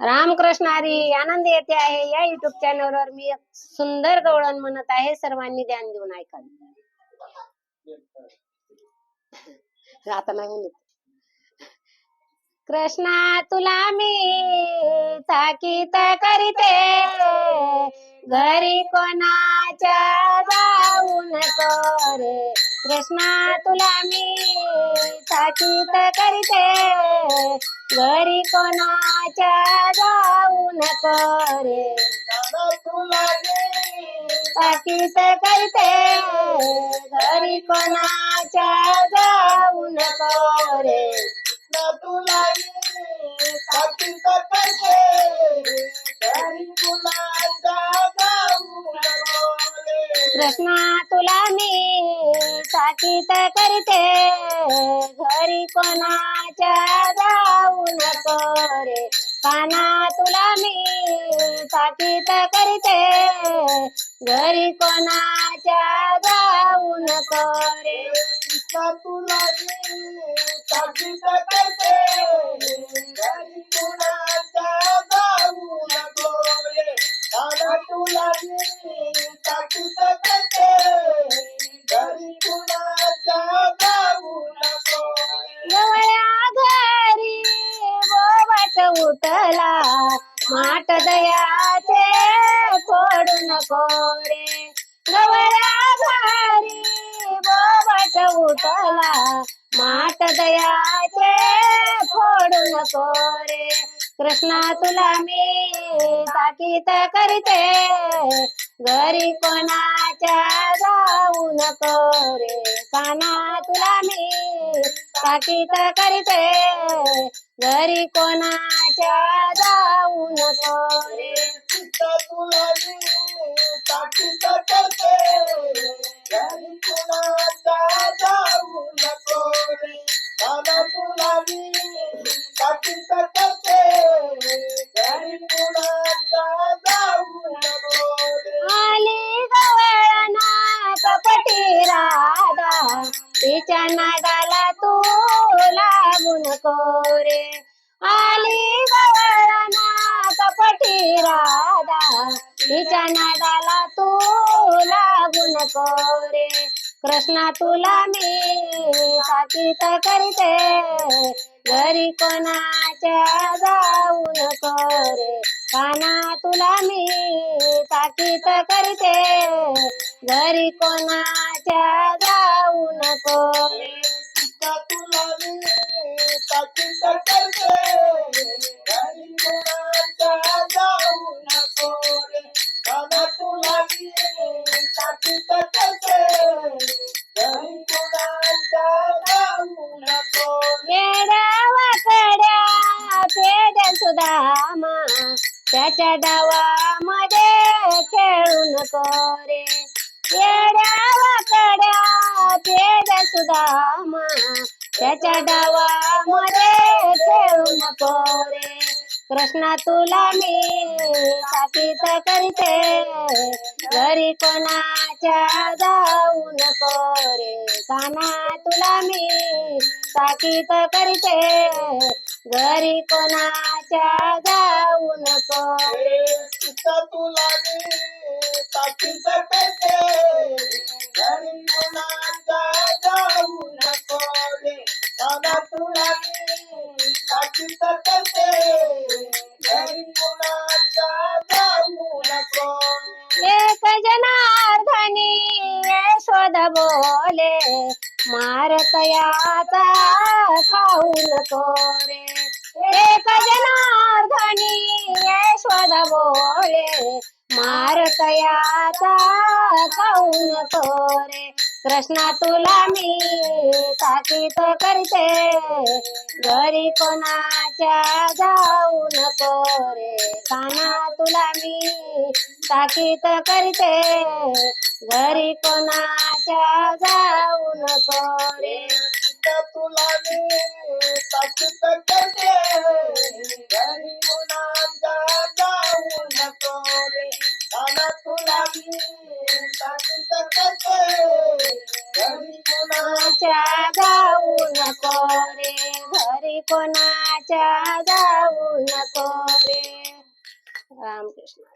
रामकृष्ण हरी आनंद येते आहे. या युट्यूब चॅनलवर मी एक सुंदर गवळण म्हणत आहे. सर्वांनी ध्यान देऊन ऐकावे आता नाही म्हणत. कृष्णा तुला मी ताकीत करीते. घरी कोणाच्या जाऊ नको रे कृष्णा तुला मी ताकीत करीते. घरी कोणाच्या जाऊ नको रे ताकीत करते. घरी कोणाच्या कृष्णा तुला मी साकीत करते. घरी कोणाच्या जाऊ नको रे. काना तुला मी ताकीत करते. घरी कोणाच्या जाऊ नको रे. गवळ्या घरी बोबट उठला माट दयाचे फोडू नको रे गवळ्या घरी बोबट उठला माट दयाचे फोडू नको रे. कृष्णा तुला मी ताकीत करते. घरी कोणाच्या जाऊ नको रे. काना तुला मी ताकीत करते. घरी कोणाच्या जाऊ नको रे. आली नादाला तू लागून कोरे. आली गवळणा कपटी राधा. तिच्या नादाला तू लागून कोरे. कृष्णा तुला मी साचित करते. घरी कोणाच्या जाऊ कोरे. काना तुला मी ताकीत करते. घरी कोणाच्या जाऊ नको रे येड्या वाकड्या पेड्या सुदामा त्याच्या डावामध्ये खेळू नको रे येड्या वाकड्या सुदामा त्याच्या डावामध्ये ठेवू नको रे. कृष्णा तुला मी ताकीत करते. घरी कोणाच्या जाऊ नको रे. काना तुला मी ताकीत करते. घरी कोणाच्या जाऊ नको रे. तुला मी ताकीद करते. जनार्दनी यशोद बोले मारतयाचा खाऊन खाऊ नको रे एक जनार्दनी यशोद बोले मारतयाचा खाऊन खाऊ नको रे कृष्णा तुला मी ताकीत करते घरी कोणाच्या जाऊ नको. ताकीत करते. घरी कोणाच्या जाऊ नको रे तुला मी करते. घरी कोणाच्या जाऊ नको रे दादा तुला मी ताकीद करते. घरी कुणा कोणाच्या जाऊ नको रे घरी कोणाच्या जाऊ नको रे रामकृष्ण.